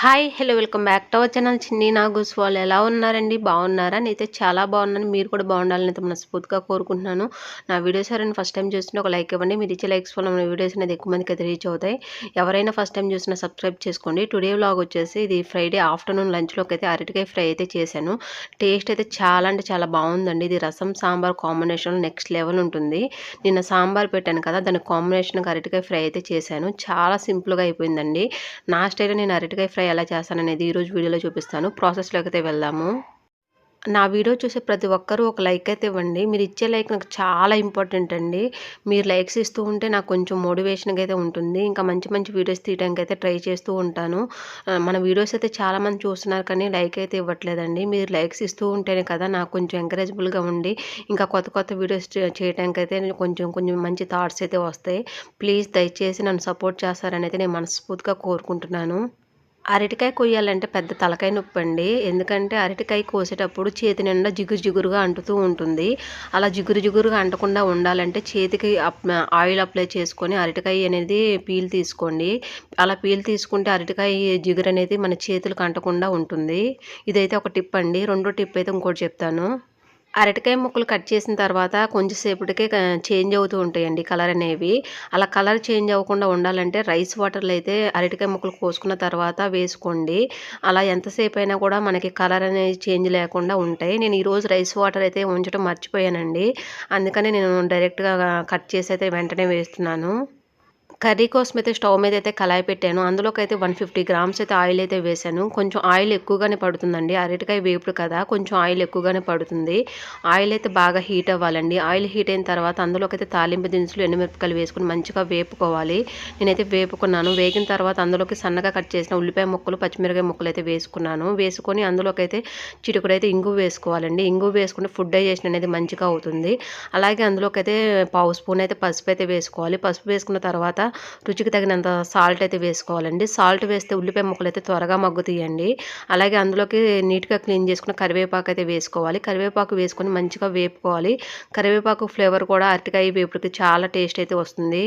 Hi hello welcome back to our channel. చిన్ని నాగూస్ వాళ్ళు ఎలా ఉన్నారండి? బాగున్నారా? నేనైతే చాలా బాగున్నాను. మీరు కూడా బాగుండాలని అయితే మనస్ఫూర్తిగా కోరుకుంటున్నాను. నా వీడియోస్ ఎవరైనా ఫస్ట్ టైం చూసినా ఒక లైక్ ఇవ్వండి. మీరు ఇచ్చే లైక్స్ వల్ల మన వీడియోస్ అనేది ఎక్కువ మందికి అయితే రీచ్ అవుతాయి. ఎవరైనా ఫస్ట్ టైం చూసినా సబ్స్క్రైబ్ చేసుకోండి. టుడే వ్లాగ్ వచ్చేసి ఇది ఫ్రైడే ఆఫ్టర్నూన్ లంచ్లోకి అయితే అరటికాయ ఫ్రై అయితే చేశాను. టేస్ట్ అయితే చాలా అంటే చాలా బాగుందండి. ఇది rasam sambar combination next level ఉంటుంది. నిన్న సాంబార్ పెట్టాను కదా దాని కాంబినేషన్కి అరటికాయ ఫ్రై అయితే చేశాను. చాలా సింపుల్గా అయిపోయిందండి. నా స్టైల్లో నేను అరటికాయ ఫ్రై ఎలా చేస్తాననేది ఈరోజు వీడియోలో చూపిస్తాను. ప్రాసెస్లోకి అయితే వెళ్దాము. నా వీడియో చూసే ప్రతి ఒక్కరూ ఒక లైక్ అయితే ఇవ్వండి. మీరు ఇచ్చే లైక్ నాకు చాలా ఇంపార్టెంట్ అండి. మీరు లైక్స్ ఇస్తూ ఉంటే నాకు కొంచెం మోటివేషన్గా అయితే ఉంటుంది. ఇంకా మంచి మంచి వీడియోస్ తీయడానికి అయితే ట్రై చేస్తూ ఉంటాను. మన వీడియోస్ అయితే చాలామంది చూస్తున్నారు కానీ లైక్ అయితే ఇవ్వట్లేదండి. మీరు లైక్స్ ఇస్తూ ఉంటేనే కదా నాకు కొంచెం ఎంకరేజబుల్గా ఉండి ఇంకా కొత్త కొత్త వీడియోస్ చేయడానికి అయితే కొంచెం కొంచెం మంచి థాట్స్ అయితే వస్తాయి. ప్లీజ్ దయచేసి నన్ను సపోర్ట్ చేస్తారని అయితే నేను మనస్ఫూర్తిగా కోరుకుంటున్నాను. అరటికాయ కొయ్యాలంటే పెద్ద తలకాయ నొప్పి అండి ఎందుకంటే అరటికాయ కోసేటప్పుడు చేతి నిండా జిగురు జిగురుగా అంటుతూ ఉంటుంది. అలా జిగురు జిగురుగా అంటకుండా ఉండాలంటే చేతికి ఆయిల్ అప్లై చేసుకొని అరటికాయ అనేది పీల్ తీసుకోండి. అలా పీల్ తీసుకుంటే అరటికాయ జిగురు అనేది మన చేతులకు అంటకుండా ఉంటుంది. ఇదైతే ఒక టిప్ అండి రెండో టిప్ అయితే ఇంకోటి చెప్తాను. అరటికాయ ముక్కలు కట్ చేసిన తర్వాత కొంచెంసేపటికే చేంజ్ అవుతూ ఉంటాయండి కలర్ అనేవి. అలా కలర్ చేంజ్ అవ్వకుండా ఉండాలంటే రైస్ వాటర్లో అయితే అరటికాయ ముక్కలు కోసుకున్న తర్వాత వేసుకోండి. అలా ఎంతసేపు అయినా కూడా మనకి కలర్ అనేది చేంజ్ లేకుండా ఉంటాయి. నేను ఈరోజు రైస్ వాటర్ అయితే ఉంచడం మర్చిపోయానండి. అందుకని నేను డైరెక్ట్గా కట్ చేసి అయితే వెంటనే వేస్తున్నాను. కర్రీ కోసం అయితే స్టవ్ మీద అయితే కళాయి పెట్టాను. అందులోకి అయితే వన్ ఫిఫ్టీ గ్రామ్స్ అయితే ఆయిల్ అయితే వేసాను కొంచెం ఆయిల్ ఎక్కువగానే పడుతుందండి. అరటికాయ వేపుడు కదా కొంచెం ఆయిల్ ఎక్కువగానే పడుతుంది. ఆయిల్ అయితే బాగా హీట్ అవ్వాలండి. ఆయిల్ హీట్ అయిన తర్వాత అందులోకి అయితే తాలింపు దినుసులు ఎండుమిరపకాయలు వేసుకుని మంచిగా వేపుకోవాలి. నేనైతే వేపుకున్నాను. వేగిన తర్వాత అందులోకి సన్నగా కట్ చేసిన ఉల్లిపాయ ముక్కలు పచ్చిమిరకాయ ముక్కలు అయితే వేసుకున్నాను. వేసుకొని అందులోకి అయితే చిటుకుడు అయితే ఇంగు వేసుకోవాలండి. ఇంగు వేసుకుంటే ఫుడ్ డైజెషన్ అనేది మంచిగా అవుతుంది. అలాగే అందులోకి అయితే పావు స్పూన్ అయితే పసుపు అయితే వేసుకోవాలి. పసుపు వేసుకున్న తర్వాత రుచికి తగినంత సాల్ట్ అయితే వేసుకోవాలండి. సాల్ట్ వేస్తే ఉల్లిపాయ ముక్కలు అయితే త్వరగా మగ్గుతాయండి అలాగే అందులోకి నీట్గా క్లీన్ చేసుకున్న కరివేపాకు అయితే వేసుకోవాలి. కరివేపాకు వేసుకొని మంచిగా వేపుకోవాలి. కరివేపాకు ఫ్లేవర్ కూడా అరటికాయ వేపుడికి చాలా టేస్ట్ అయితే వస్తుంది.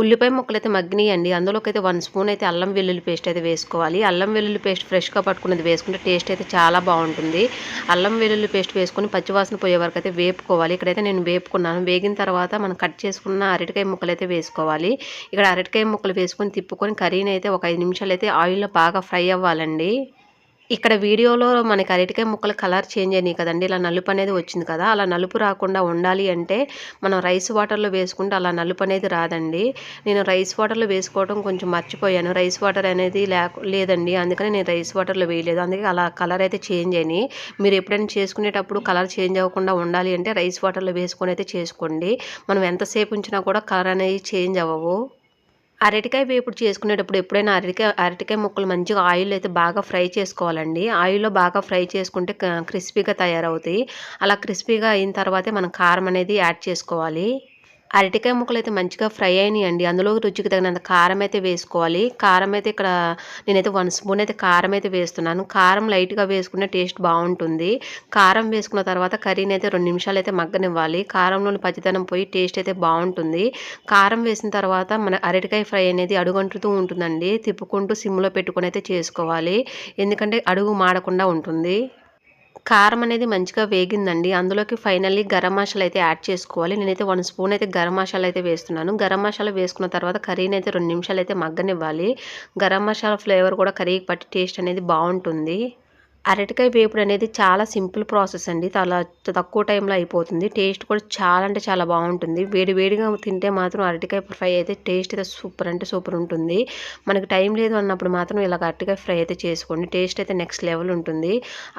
ఉల్లిపాయ ముక్కలు అయితే మగ్గినాయండి. అందులోకి అయితే వన్ స్పూన్ అయితే అల్లం వెల్లుల్లి పేస్ట్ అయితే వేసుకోవాలి. అల్లం వెల్లుల్లి పేస్ట్ ఫ్రెష్గా పట్టుకున్నది వేసుకుంటే టేస్ట్ అయితే చాలా బాగుంటుంది. అల్లం వెల్లుల్లి పేస్ట్ వేసుకొని పచ్చివాసన పోయే వరకు అయితే వేపుకోవాలి. ఇక్కడైతే నేను వేపుకున్నాను. వేగిన తర్వాత మనం కట్ చేసుకున్న అరటికాయ ముక్కలు అయితే వేసుకోవాలి. ఇక్కడ అరటికాయ ముక్కలు వేసుకొని తిప్పుకొని కర్రీని అయితే ఒక ఐదు నిమిషాలు అయితే ఆయిల్లో బాగా ఫ్రై అవ్వాలండి. ఇక్కడ వీడియోలో మనకి అరటికాయ ముక్కలు కలర్ చేంజ్ అయినాయి కదండి. ఇలా నలుపు అనేది వచ్చింది కదా. అలా నలుపు రాకుండా ఉండాలి అంటే మనం రైస్ వాటర్లో వేసుకుంటే అలా నలుపు అనేది రాదండి. నేను రైస్ వాటర్లో వేసుకోవడం కొంచెం మర్చిపోయాను. రైస్ వాటర్ అనేది లేదండి. అందుకని నేను రైస్ వాటర్లో వేయలేదు. అందుకే అలా కలర్ అయితే చేంజ్ అయినాయి. మీరు ఎప్పుడైనా చేసుకునేటప్పుడు కలర్ చేంజ్ అవ్వకుండా ఉండాలి అంటే రైస్ వాటర్లో వేసుకొని అయితే చేసుకోండి. మనం ఎంతసేపు ఉంచినా కూడా కలర్ అనేది చేంజ్ అవ్వవు. అరటికాయ వేపుడు చేసుకునేటప్పుడు ఎప్పుడైనా అరటికాయ అరటికాయ ముక్కలు మంచిగా ఆయిల్ అయితే బాగా ఫ్రై చేసుకోవాలండి. ఆయిల్లో బాగా ఫ్రై చేసుకుంటే క్రిస్పీగా తయారవుతాయి. అలా క్రిస్పీగా అయిన తర్వాతే మనం కారం అనేది యాడ్ చేసుకోవాలి. అరటికాయ ముక్కలు అయితే మంచిగా ఫ్రై అయినాయండి. అందులో రుచికి తగినంత కారం అయితే వేసుకోవాలి. కారం అయితే ఇక్కడ నేనైతే వన్ స్పూన్ అయితే కారం అయితే వేస్తున్నాను. కారం లైట్గా వేసుకునే టేస్ట్ బాగుంటుంది. కారం వేసుకున్న తర్వాత కర్రీని అయితే రెండు నిమిషాలు అయితే మగ్గనివ్వాలి. కారంలోని పచ్చిదనం పోయి టేస్ట్ అయితే బాగుంటుంది. కారం వేసిన తర్వాత మన అరటికాయ ఫ్రై అనేది అడుగంటుతూ ఉంటుందండి. తిప్పుకుంటూ సిమ్లో పెట్టుకుని అయితే చేసుకోవాలి. ఎందుకంటే అడుగు మాడకుండా ఉంటుంది. కారం అనేది మంచిగా వేగిందండి. అందులోకి ఫైనల్లీ గరం మసాలా అయితే యాడ్ చేసుకోవాలి. నేనైతే వన్ స్పూన్ అయితే గరం మసాలా అయితే వేస్తున్నాను. గరం మసాలా వేసుకున్న తర్వాత కర్రీని అయితే రెండు నిమిషాలు అయితే మగ్గనివ్వాలి. గరం మసాలా ఫ్లేవర్ కూడా కర్రీకి పట్టి టేస్ట్ అనేది బాగుంటుంది. అరటికాయ వేపుడు అనేది చాలా సింపుల్ ప్రాసెస్ అండి. చాలా తక్కువ టైంలో అయిపోతుంది. టేస్ట్ కూడా చాలా అంటే చాలా బాగుంటుంది. వేడి వేడిగా తింటే మాత్రం అరటికాయ ఫ్రై అయితే టేస్ట్ అయితే సూపర్ అంటే సూపర్ ఉంటుంది. మనకు టైం లేదు అన్నప్పుడు మాత్రం ఇలా అరటికాయ ఫ్రై అయితే చేసుకోండి. టేస్ట్ అయితే నెక్స్ట్ లెవెల్ ఉంటుంది.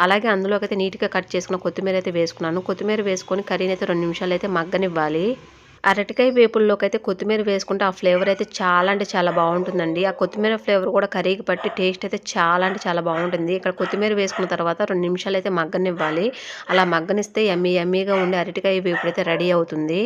అలాగే అందులోకి అయితే నీట్గా కట్ చేసుకున్న కొత్తిమీర అయితే వేసుకున్నాను. కొత్తిమీర వేసుకొని కర్రీని అయితే రెండు నిమిషాలు అయితే మగ్గనివ్వాలి. అరటికాయ వేపుల్లోకి అయితే కొత్తిమీర వేసుకుంటే ఆ ఫ్లేవర్ అయితే చాలా అంటే చాలా బాగుంటుందండి. ఆ కొత్తిమీర ఫ్లేవర్ కూడా కర్రీకి పట్టి టేస్ట్ అయితే చాలా అంటే చాలా బాగుంటుంది. ఇక్కడ కొత్తిమీర వేసుకున్న తర్వాత రెండు నిమిషాలు అయితే మగ్గనివ్వాలి. అలా మగ్గనిస్తే ఎమ్మీ ఎమ్మీగా ఉండి అరటికాయ వేపుడు అయితే రెడీ అవుతుంది.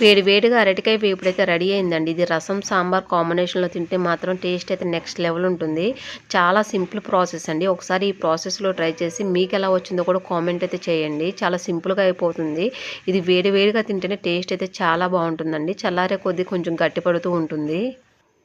వేడి వేడిగా అరటికాయ వేపుడైతే రెడీ అయిందండి. ఇది రసం సాంబార్ కాంబినేషన్లో తింటే మాత్రం టేస్ట్ అయితే నెక్స్ట్ లెవెల్ ఉంటుంది. చాలా సింపుల్ ప్రాసెస్ అండి. ఒకసారి ఈ ప్రాసెస్లో ట్రై చేసి మీకు ఎలా వచ్చిందో కూడా కామెంట్ అయితే చేయండి. చాలా సింపుల్గా అయిపోతుంది. ఇది వేడి వేడిగా తింటేనే టేస్ట్ అయితే చాలా బాగుంటుందండి. చల్లారే కొద్దీ కొంచెం గట్టిపడుతూ ఉంటుంది.